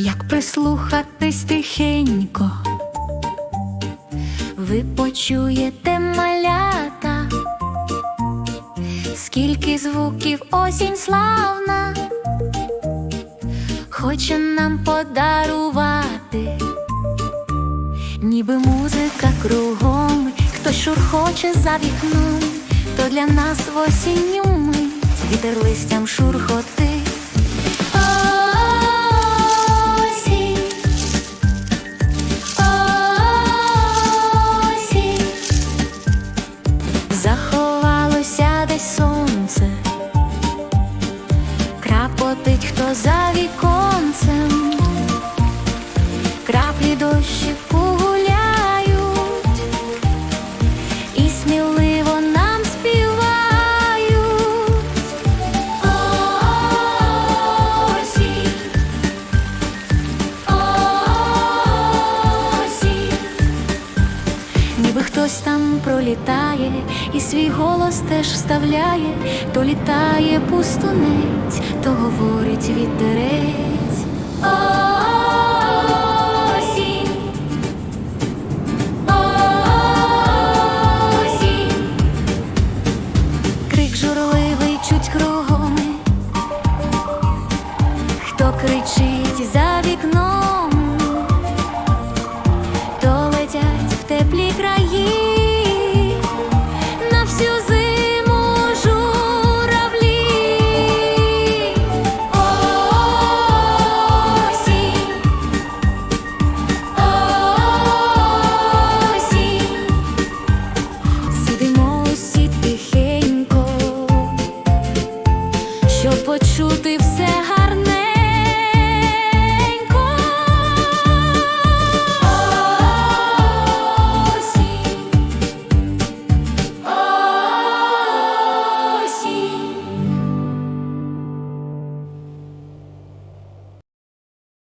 як прислухатись тихенько, ви почуєте малята, скільки звуків осінь славна, хоче нам подарувати, ніби музика кругом, хто шурхоче за вікном, то для нас в осінню мить. Вітер листям шурхотить. За віконцем, краплі дощику хтось там пролітає і свій голос теж вставляє, то літає пустунець, то говорить вітерець. Крик журливий чуть хто кричить за сидимо